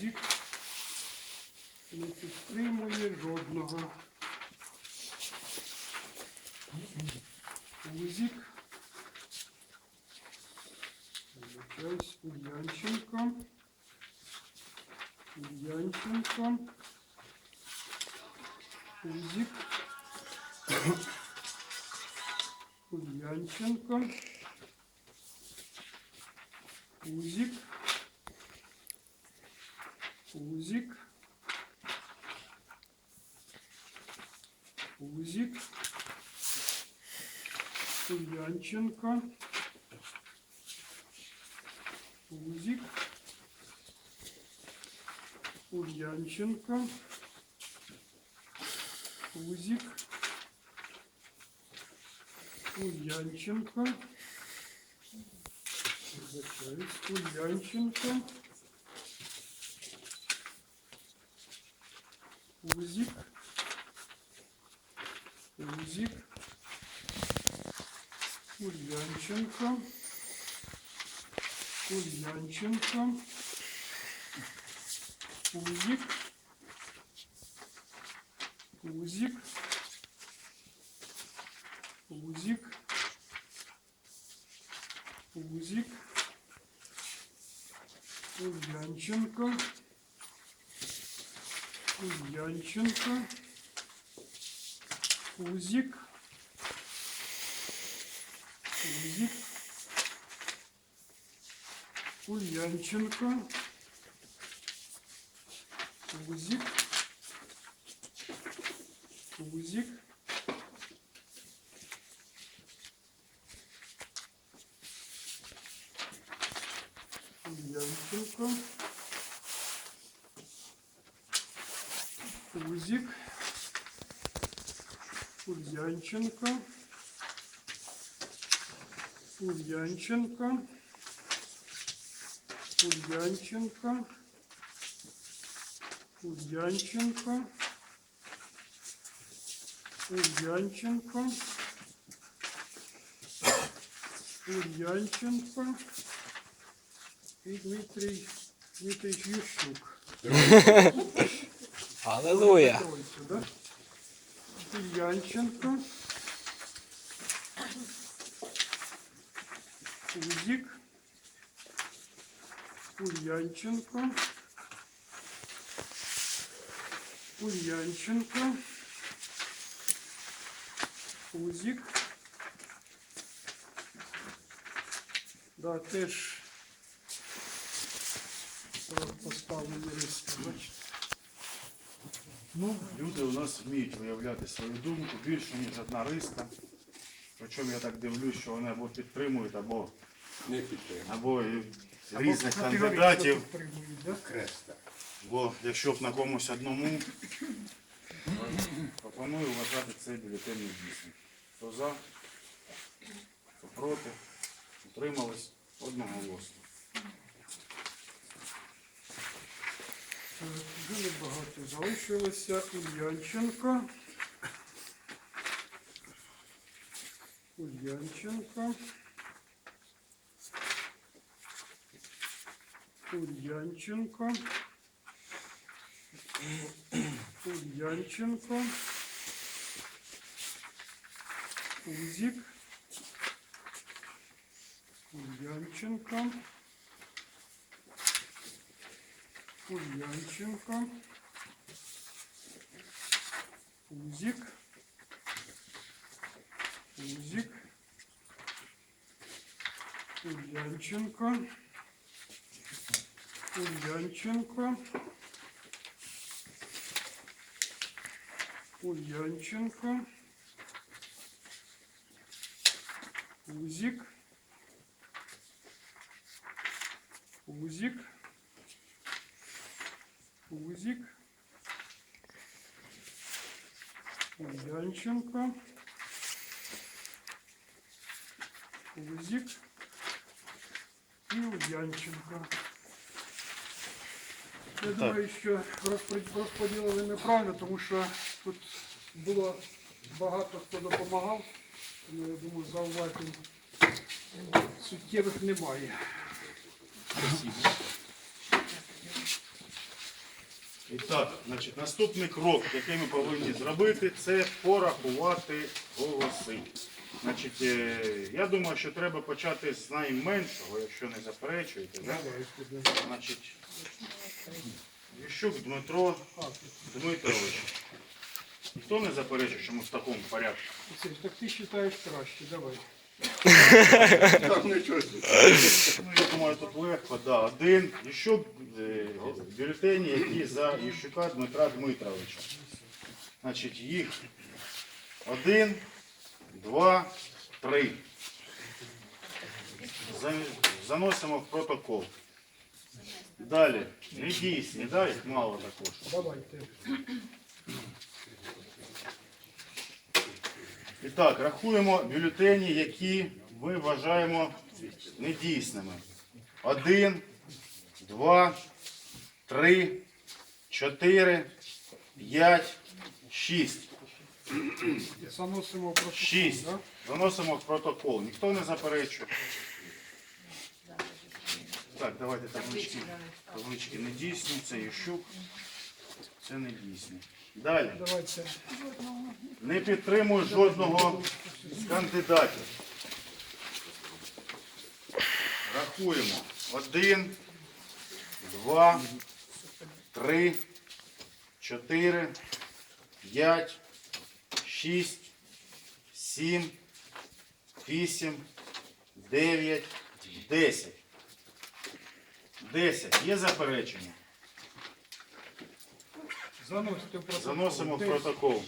Узік не підтримує жодного. Узік. Вибачаюсь, Ульянченко. Ульянченко. Узік. Ульянченко. Узік. Узік. Узік. Ульянченко. Узік. Ульянченко. Узік. Ульянченко. Вибачаюсь, Ульянченко. Узік. Узік. Ульянченко. Ульянченко. Узік. Узік. Узік. Узік. Ульянченко. Ульянченко. Узік. Узік. Ульянченко. Узік. Узік. Ульянченко. Узік. Ульянченко. Ульянченко. Ульянченко. Ульянченко. Ульянченко. Ульянченко. І Дмитрій Дмитрій Ющук. Аллилуйя. Тройцю, да? Ульянченко. Ульянченко. Узік. Да, теж е, поставлені риски, бачите. Ну, люди у нас вміють виявляти свою думку більше, ніж одна риска. Причому я так дивлюсь, що вони або підтримують, або, Не підтримав. або і Або різних кандидатів. да? Креста. Бо якщо б на комусь одному, пропоную вважати цей бюлетень недійсним. Хто за, хто проти, утримались одноголосно. Е, Дуже багато залишилося. Ульянченко. Ульянченко. Ульянченко. Ульянченко. Узік. Ульянченко. Ульянченко. Узік. Узік. Ульянченко. Ульянченко. Ульянченко. Узік. Узік. Узік. Ульянченко. Узік. І Ульянченко. Я думаю, що розподілили неправильно, тому що тут було багато хто допомагав. Тому я думаю, зауважень суттєвих немає. І так, значить, наступний крок, який ми повинні зробити, це порахувати голоси. Значить, е, я думаю, що треба почати з найменшого, якщо не заперечуєте. Да? Значить, Ющук Дмитро Дмитрович. Ніхто не заперечує, що ми в такому порядку. Так ти вважаєш краще, давай. Ну, я думаю, тут легко, да. Один. Ющук е, бюлетені, які за Ющука Дмитра Дмитровича. Значить, їх один, два, три. За- Заносимо в протокол. Далі. Недійсні, да, їх мало також. Давайте. І так, рахуємо бюлетені, які ми вважаємо недійсними. Один, два, три, чотири, п'ять, шість. Заносимо в протокол. Шість. Заносимо в протокол. Ніхто не заперечує. Так, давайте таблички. Таблички недійсні, це Ющук. Це недійсні. Далі. Давайте. Не підтримую жодного з кандидатів. Рахуємо. Один, два, три, чотири, п'ять, шість, сім, вісім, дев'ять, десять. Десять. Є заперечення? Заносите в протокол. Заносимо в протокол.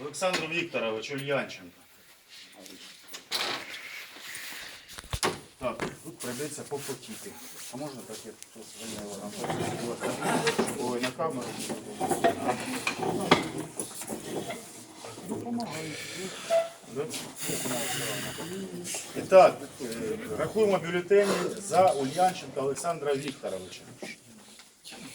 Олександр Вікторович Ульянченко. Так, тут прийдеться попотіти. А можна так як тут зайняло нам Ой, на камеру. Да? І так, е, рахуємо бюлетені за Ульянченка Олександра Вікторовича.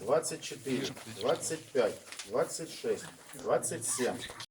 24, 25, 26, 27,